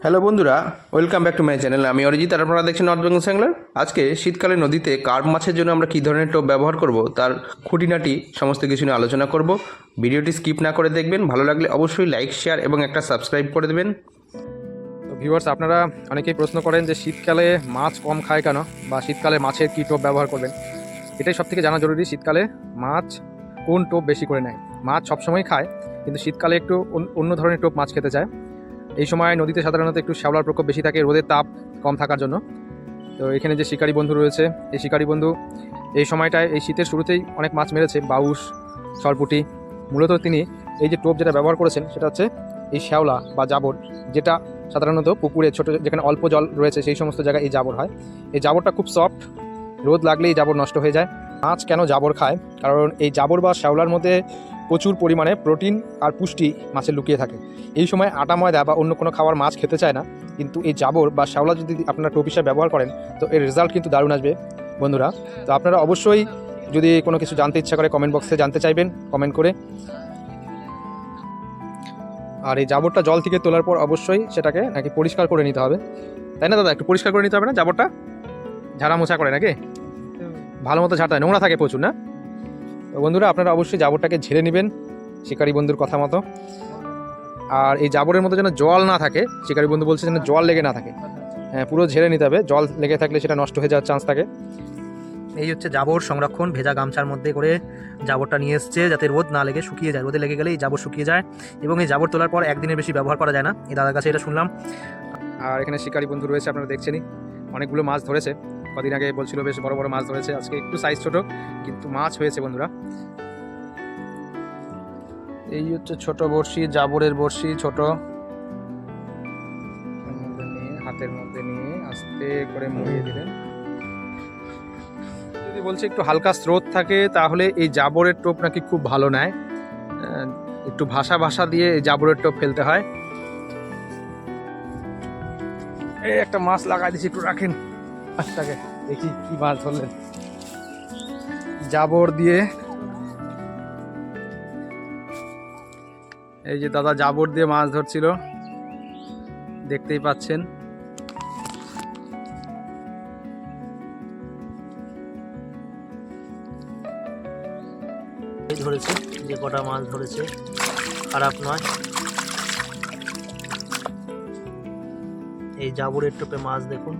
Hello বন্ধুরা, welcome back to my channel. আমি অরিজিৎ, আর আপনারা দেখছেন নর্থ বেঙ্গল স্যাংলার আজকে শীতকালে নদীতে কার্প মাছের জন্য আমরা কী ধরনের টোপ ব্যবহার করব, তার খুঁটিনাটি সমস্ত কিছু নিয়ে আলোচনা করব। ভিডিওটি স্কিপ না করে দেখবেন, ভালো লাগলে অবশ্যই লাইক, শেয়ার এবং একটা সাবস্ক্রাইব করে দেবেন। তো ভিউয়ার্স আপনারা অনেকেই প্রশ্ন করেন যে শীতকালে মাছ কম খায় কেন, বা শীতকালে মাছের কী টোপ ব্যবহার করবেন? এটাই সব থেকে জানা জরুরি, শীতকালে মাছ কোন টোপ বেশি করে নেয়? মাছ সবসময় খায়, কিন্তু শীতকালে একটু অন- অন্য ধরনের টোপ মাছ খেতে চায়। এই সময় নদীতে সাধারণত একটু শ্যাওলার প্রকোপ বেশি থাকে, রোদের তাপ কম থাকার জন্য। তো এখানে যে শিকারী বন্ধু রয়েছে, এই শিকারী বন্ধু এই সময়টায়, এই শীতের শুরুতেই অনেক মাছ মেরেছে বাউস সরপুটি। মূলত তিনি এই যে টোপ যেটা ব্যবহার করেছেন, সেটা হচ্ছে এই শ্যাওলা বা জাবর, যেটা সাধারণত পুকুরে ছোটো, যেখানে অল্প জল রয়েছে, সেই সমস্ত জায়গায় এই জাবর হয়। এই জাবরটা খুব সফট রোদ লাগলেই জাবর নষ্ট হয়ে যায়। মাছ কেন জাবর খায়? কারণ এই জাবর বা শ্যাওলার মধ্যে প্রচুর পরিমাণে প্রোটিন আর পুষ্টি মাছে লুকিয়ে থাকে। এই সময় আটা, ময়দা বা অন্য কোনো খাবার মাছ খেতে চায় না। কিন্তু এই জাবর বা শ্যাওলা যদি আপনারা টোপ হিসাবে ব্যবহার করেন, তো এর রেজাল্ট কিন্তু দারুণ আসবে। বন্ধুরা, তো আপনারা অবশ্যই যদি কোনো কিছু জানতে ইচ্ছা করে কমেন্ট বক্সে জানতে চাইবেন কমেন্ট করে। আর এই জাবরটা জল থেকে তোলার পর অবশ্যই সেটাকে নাকি পরিষ্কার করে নিতে হবে। তাই না দাদা? একটু পরিষ্কার করে নিতে হবে না জাবরটা? ঝাড়া মোছা করে নাকি? ভালো মতো ঝাঁটায়, নোংরা থাকে প্রচুর, না? তো বন্ধুরা, আপনারা অবশ্যই জাবরটাকে ঝেড়ে নেবেন, শিকারী বন্ধুর কথা মতো। আর এই জাবরের মতো যেন জল না থাকে, শিকারী বন্ধু বলছে যেন জল লেগে না থাকে। হ্যাঁ পুরো ঝেড়ে নিতে হবে, জল লেগে থাকলে সেটা নষ্ট হয়ে যাওয়ার চান্স থাকে। এই হচ্ছে জাবর সংরক্ষণ, ভেজা গামছার মধ্যে করে জাবরটা নিয়ে এসছে, যাতে রোদ না লেগে শুকিয়ে যায়। রোদে লেগে গেলে এই জাবর শুকিয়ে যায় এবং এই জাবর তোলার পর একদিনের বেশি ব্যবহার করা যায় না। এই দাদার কাছে এটা শুনলাম। আর এখানে শিকারী বন্ধু রয়েছে, আপনারা দেখছেনই। অনেকগুলো মাছ ধরেছে। কদিন আগে বলছিল, বেশ বড় বড় মাছ ধরেছে। আজকে একটু সাইজ ছোট, কিন্তু মাছ হয়েছে বন্ধুরা। এই হচ্ছে ছোট বড়শি, জাবরের বড়শি, ছোট। হাতের মধ্যে নিয়ে আস্তে করে মুড়িয়ে দিলেন। যদি বলছে একটু হালকা স্রোত থাকে, তাহলে এই জাবরের টোপ নাকি খুব ভালো নেয়। একটু ভাষা ভাষা দিয়ে এই জাবরের টোপ ফেলতে হয়। এই একটা মাছ লাগাই দিছি, একটু রাখেন। মাছটাকে দেখি কি মাছ ধরলেন জাবর দিয়ে। এই যে দাদা জাবর দিয়ে মাছ ধরছিল। দেখতেই পাচ্ছেন। ধরেছে, যে কটা মাছ ধরেছে, খারাপ নয়। এই জাবরের টোপে মাছ দেখুন।